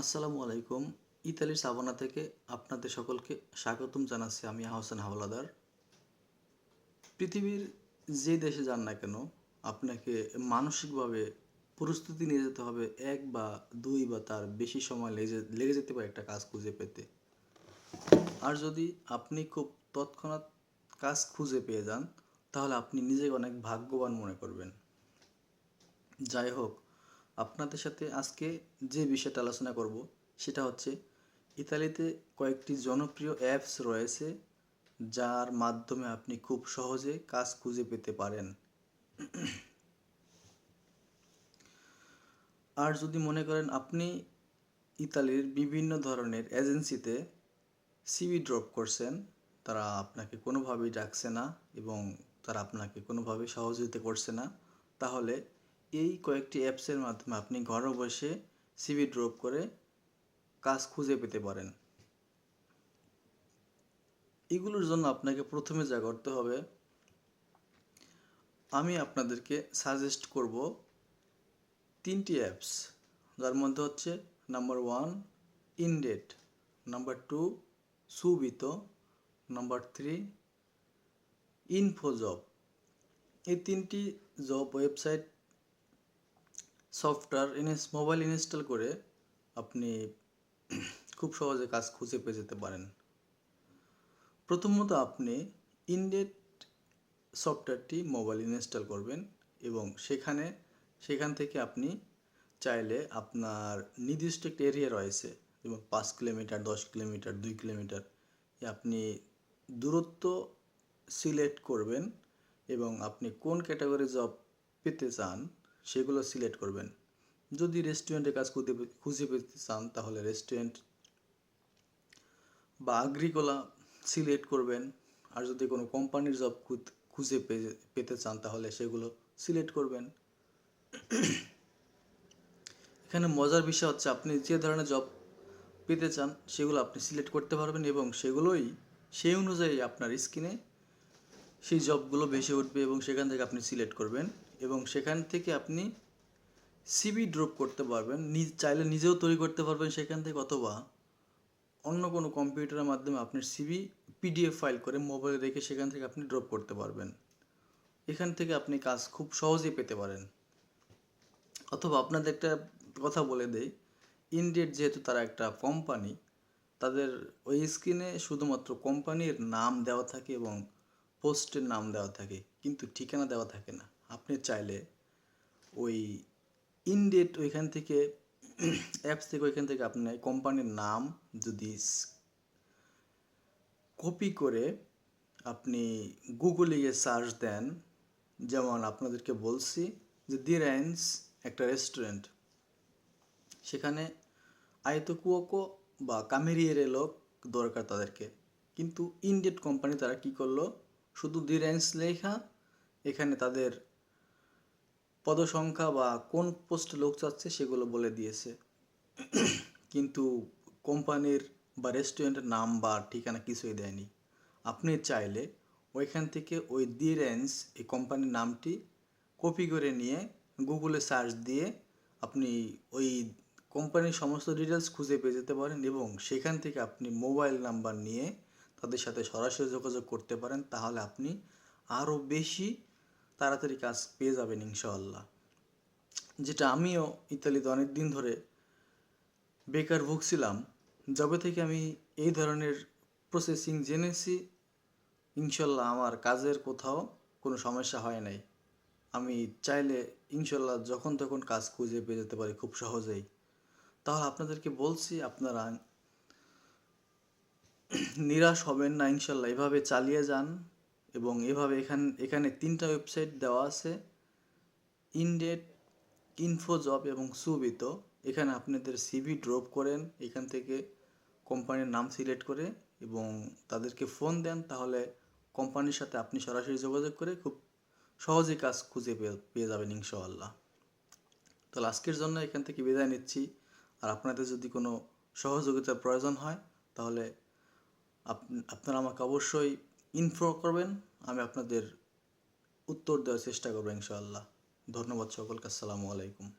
আসসালামু আলাইকুম। ইতালির সাবানা থেকে আপনাদের সকলকে স্বাগতম জানাচ্ছি আমি আহসান হাওলাদার। পৃথিবীর যে দেশে যান না কেন, আপনাকে মানসিকভাবে প্রস্তুতি নিয়ে যেতে হবে, এক বা দুই বা তার বেশি সময় লেগে লেগে যেতে পারে একটা কাজ খুঁজে পেতে। আর যদি আপনি খুব তৎক্ষণাৎ কাজ খুঁজে পেয়ে যান, তাহলে আপনি নিজেকে অনেক ভাগ্যবান মনে করবেন। যাই হোক আপনাদের সাথে আজকে যে বিষয়টা আলোচনা করব, সেটা হচ্ছে ইতালিতে কয়েকটি জনপ্রিয় অ্যাপস রয়েছে, যার মাধ্যমে আপনি খুব সহজে কাজ খুঁজে পেতে পারেন। আর যদি মনে করেন আপনি ইতালির বিভিন্ন ধরনের এজেন্সিতে সিভি ড্রপ করছেন, তারা আপনাকে কোনোভাবেই ডাকছে না এবং তারা আপনাকে কোনোভাবেই সহযোগিতা করছে না, তাহলে এই কয়েকটি অ্যাপসের মাধ্যমে আপনি ঘরে বসে সিভি ড্রপ করে কাজ খুঁজে পেতে পারেন। এগুলোর জন্য আপনাকে প্রথমে যা করতে হবে, আমি আপনাদেরকে সাজেস্ট করব তিনটি অ্যাপস, যার মধ্যে হচ্ছে number one Indeed number two সুবিত number three ইনফোজব এই তিনটি জব ওয়েবসাইট সফটওয়্যার ইনস মোবাইল ইনস্টল করে আপনি খুব সহজে কাজ খুঁজে পেয়ে যেতে পারেন। প্রথমত আপনি ইনডেট সফটওয়্যারটি মোবাইল ইনস্টল করবেন এবং সেখানে, সেখান থেকে আপনি চাইলে আপনার নির্দিষ্ট একটা এরিয়া রয়েছে, যেমন পাঁচ কিলোমিটার, দশ কিলোমিটার, দুই কিলোমিটার আপনি দূরত্ব সিলেক্ট করবেন এবং আপনি কোন ক্যাটাগরি জব পেতে চান সেগুলো সিলেক্ট করবেন। যদি রেস্টুরেন্টে কাজ খুঁজে খুঁজে পেতে চান, তাহলে রেস্টুরেন্ট বা আগ্রিকোলা সিলেক্ট করবেন। আর যদি কোনো কোম্পানির জব খুঁজে পেতে চান, তাহলে সেগুলো সিলেক্ট করবেন। এখানে মজার বিষয় হচ্ছে, আপনি যে ধরনের জব পেতে চান, সেগুলো আপনি সিলেক্ট করতে পারবেন এবং সেগুলোই, সেই অনুযায়ী আপনার স্ক্রিনে সেই জবগুলো বেশি উঠবে এবং সেখান থেকে আপনি সিলেক্ট করবেন। এবং সেখান থেকে আপনি সিবি ড্রপ করতে পারবেন, নিজ, চাইলে নিজেও তৈরি করতে পারবেন সেখান থেকে অথবা অন্য কোনো কম্পিউটারের মাধ্যমে আপনার সিবি পিডিএফ ফাইল করে মোবাইলে রেখে সেখান থেকে আপনি ড্রপ করতে পারবেন। এখান থেকে আপনি কাজ খুব সহজেই পেতে পারেন। অথবা আপনাদের একটা কথা বলে দেই ইন্ডিয়েট যেহেতু তারা একটা কোম্পানি তাদের ওই স্ক্রিনে শুধুমাত্র কোম্পানির নাম দেওয়া থাকে এবং পোস্টের নাম দেওয়া থাকে, কিন্তু ঠিকানা দেওয়া থাকে না। আপনি চাইলে ওই ইনডেট ওইখান থেকে অ্যাপস থেকে ওইখান থেকে আপনি কোম্পানির নাম যদি কপি করে আপনি গুগলে গিয়ে সার্চ দেন, যেমন আপনাদেরকে বলছি যে দি রেন্স একটা রেস্টুরেন্ট সেখানে আয়তো কুয়োকো বা কামেরিয়ের লোক দরকার তাদেরকে। কিন্তু ইন্ডেট কোম্পানি তারা কি করল? শুধু দি রেঞ্জ লেখা, এখানে তাদের পদসংখ্যা বা কোন পোস্ট লোক চাচ্ছে সেগুলো বলে দিয়েছে। কিন্তু কোম্পানির বা রেস্টুরেন্টের নাম বা ঠিকানা কিছুই দেয়নি। আপনি চাইলে ওইখান থেকে ওই দি রেঞ্জ এই কোম্পানির নামটি কপি করে নিয়ে গুগলে সার্চ দিয়ে আপনি ওই কোম্পানির সমস্ত ডিটেলস খুঁজে পেয়ে যেতে পারেন এবং সেখান থেকে আপনি মোবাইল নাম্বার নিয়ে তাদের সাথে সরাসরি যোগাযোগ করতে পারেন। তাহলে আপনি আরও বেশি তাড়াতাড়ি কাজ পেয়ে যাবেন ইনশাআল্লাহ। যেটা আমিও ইতালিতে অনেক দিন ধরে বেকার ভুগছিলাম। যবে থেকে আমি এই ধরনের প্রসেসিং জেনেছি ইনশাল্লাহ আমার কাজের কোথাও কোনো সমস্যা হয় নাই। আমি চাইলে ইনশাল্লাহ যখন তখন কাজ খুঁজে পেয়ে যেতে পারি খুব সহজেই। তাহলে আপনাদেরকে বলছি, আপনারা নিরাশ হবেন না ইনশাল্লাহ এভাবে চালিয়ে যান। এবং এভাবে এখান, এখানে তিনটা ওয়েবসাইট দেওয়া আছে ইনডেট ইনফোজব এবং সুবিত এখানে আপনাদের সিভি ড্রপ করেন, এখান থেকে কোম্পানির নাম সিলেক্ট করে এবং তাদেরকে ফোন দেন, তাহলে কোম্পানির সাথে আপনি সরাসরি যোগাযোগ করে খুব সহজেই কাজ খুঁজে পেয়ে যাবেন ইনশাআল্লাহ। তাহলে আজকের জন্য এখান থেকে বিদায় নিচ্ছি। আর আপনাদের যদি কোনো সহযোগিতার প্রয়োজন হয়, তাহলে আপনারা আমাকে অবশ্যই ইনফর্ম করবেন আমি আপনাদের উত্তর দেওয়ার চেষ্টা করব ইনশাআল্লাহ। ধন্যবাদ সকলকে আসসালামু আলাইকুম।